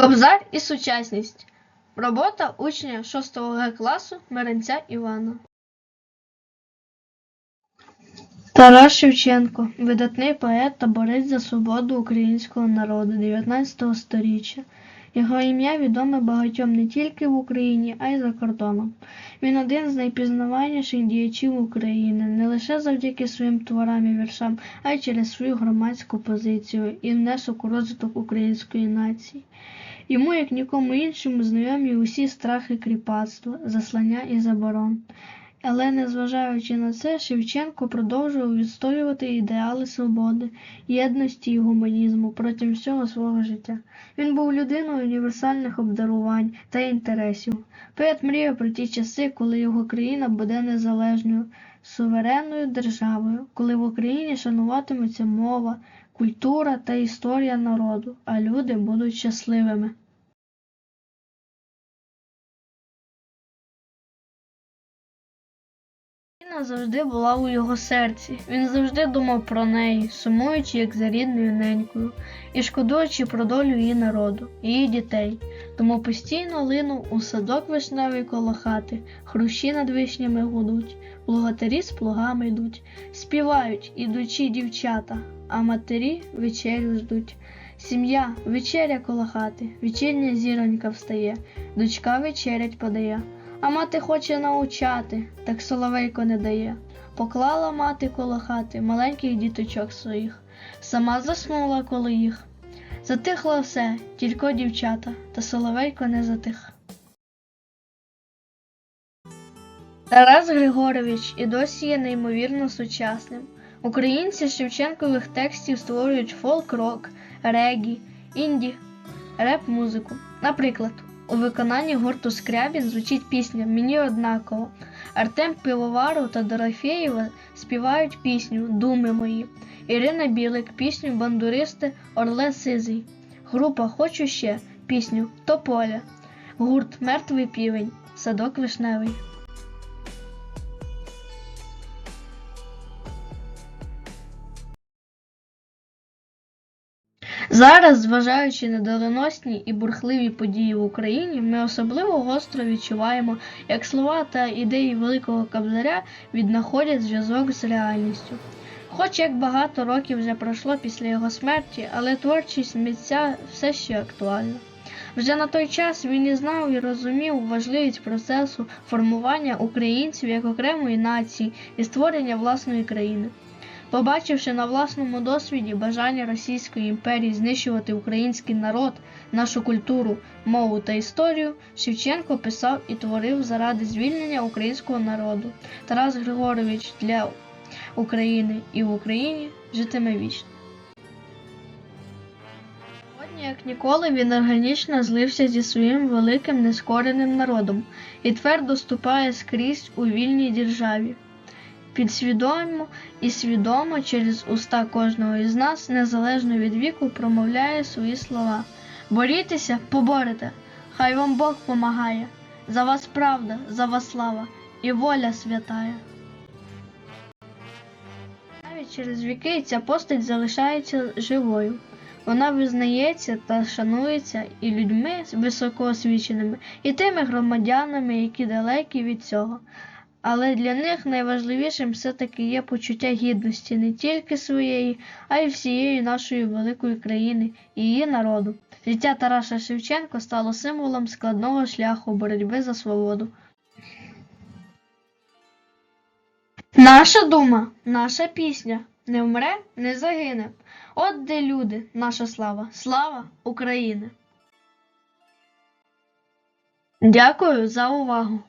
Кобзар і сучасність. Робота учня 6 Г класу Меренця Івана. Тарас Шевченко видатний поет та борець за свободу українського народу 19 століття. Його ім'я відоме багатьом не тільки в Україні, а й за кордоном. Він один з найпізнаваніших діячів України не лише завдяки своїм творам і віршам, а й через свою громадську позицію і внесок у розвиток української нації. Йому, як нікому іншому, знайомі усі страхи кріпацтва, заслання і заборон. Але, незважаючи на це, Шевченко продовжував відстоювати ідеали свободи, єдності і гуманізму протягом всього свого життя. Він був людиною універсальних обдарувань та інтересів. Поет мріяв про ті часи, коли його країна буде незалежною, суверенною державою, коли в Україні шануватиметься мова, культура та історія народу, а люди будуть щасливими. Україна завжди була у його серці. Він завжди думав про неї, сумуючи як за рідною ненькою, і шкодуючи про долю її народу, її дітей. Тому постійно линув у садок вишневий коло хати, хрущі над вишнями гудуть, плугатарі з плугами йдуть, співають ідучі дівчата, а матері вечерю ждуть. Сім'я, вечеря коло хати, вечірня зіронька встає, дочка вечерять подає. А мати хоче научати, так соловейко не дає. Поклала мати коло хати маленьких діточок своїх, сама заснула коло їх. Затихло все, тільки дівчата, та соловейко не затих. Тарас Григорович і досі є неймовірно сучасним. Українці з Шевченкових текстів створюють фолк-рок, регі, інді, реп-музику. Наприклад, у виконанні гурту Скрябін звучить пісня Мені однаково. Артем Пивоваров та Дорофєєва співають пісню Думи мої. Ірина Білик пісню Бандуристи Орле Сизий. Група Хочу ще пісню Тополя. Гурт Мертвий півень. Садок вишневий. Зараз, зважаючи на доленосні і бурхливі події в Україні, ми особливо гостро відчуваємо, як слова та ідеї Великого Кобзаря віднаходять зв'язок з реальністю. Хоч як багато років вже пройшло після його смерті, але творчість митця все ще актуальна. Вже на той час він і знав і розумів важливість процесу формування українців як окремої нації і створення власної країни. Побачивши на власному досвіді бажання Російської імперії знищувати український народ, нашу культуру, мову та історію, Шевченко писав і творив заради звільнення українського народу. Тарас Григорович для України і в Україні житиме вічно. Сьогодні, як ніколи, він органічно злився зі своїм великим нескореним народом і твердо ступає скрізь у вільній державі. Підсвідомо і свідомо через уста кожного із нас, незалежно від віку, промовляє свої слова. Борітеся, поборете, хай вам Бог помагає. За вас правда, за вас слава і воля святая. Навіть через віки ця постать залишається живою. Вона визнається та шанується і людьми високоосвіченими, і тими громадянами, які далекі від цього. Але для них найважливішим все-таки є почуття гідності не тільки своєї, а й всієї нашої великої країни і її народу. Життя Тараса Шевченка стало символом складного шляху боротьби за свободу. Наша дума, наша пісня не вмре, не загине. От де люди, наша слава, слава України. Дякую за увагу.